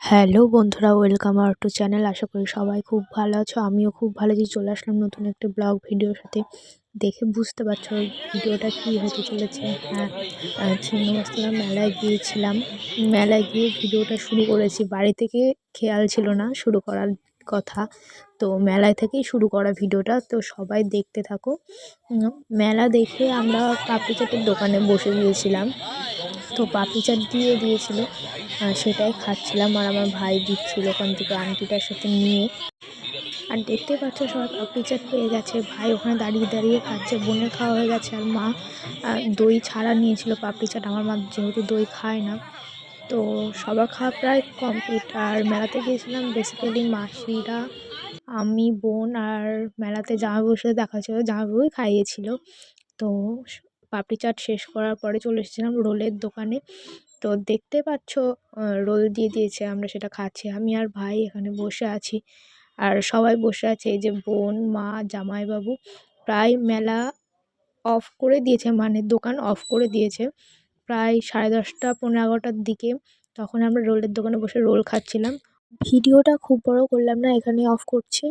Hello বন্ধুরা, welcome our to channel. আশা করি সবাই খুব ভালো আছো। আমিও খুব ভালো আছি। চলে আসলাম নতুন একটা ব্লগ ভিডিওর সাথে। দেখে বুঝতে পারছ ভিডিওটা কি হতে চলেছে। হ্যাঁ ছিন্নমস্তলা মেলায় গিয়েছিলাম। মেলায় গিয়ে ভিডিওটা শুরু করেছি। বাড়ি থেকে খেয়াল ছিল না শুরু করার কথা। তো মেলায় থেকেই শুরু করা ভিডিওটা। তো সবাই দেখতে থাকো। মেলা দেখে আমরা পাপড়ি চাটের দোকানে বসে গিয়েছিলাম। তো পাপড়ি চাট দিয়ে দিয়েছিল সেটাই খাচ্ছিলাম আর আমার ভাই দিচ্ছিল ওখান থেকে আন্টিটার সাথে নিয়ে। আর দেখতে পাচ্ছ সবাই পাপড়ি চাট পেয়ে গেছে, ভাই ওখানে দাঁড়িয়ে দাঁড়িয়ে খাচ্ছে, বোনের খাওয়া হয়ে গেছে আর মা দই ছাড়া নিয়েছিল পাপড়ি চাট, আমার মা যেহেতু দই খায় না। তো সবার খাওয়া প্রায় কমপ্লিট আর মেলাতে গিয়েছিলাম বেসিক্যালি মাসিরা, আমি, বোন আর মেলাতে জামাইবাবুর সাথে দেখা ছিল জামাইবাবুই খাইয়েছিল। তো পাপড়ি চাট শেষ করার পরে চলে এসেছিলাম রোলের দোকানে। তো দেখতে পাচ্ছ রোল দিয়ে দিয়েছে, আমরা সেটা খাচ্ছি। আমি আর ভাই এখানে বসে আছি আর সবাই বসে আছে, এই যে বোন, মা, জামাইবাবু প্রায় মেলা অফ করে দিয়েছে মানে দোকান অফ করে দিয়েছে। প্রায় সাড়ে দশটা, পনেরো এগারোটার দিকে তখন আমরা রোলের দোকানে বসে রোল খাচ্ছিলাম। ভিডিওটা খুব বড় করলাম না এখানে অফ করছি।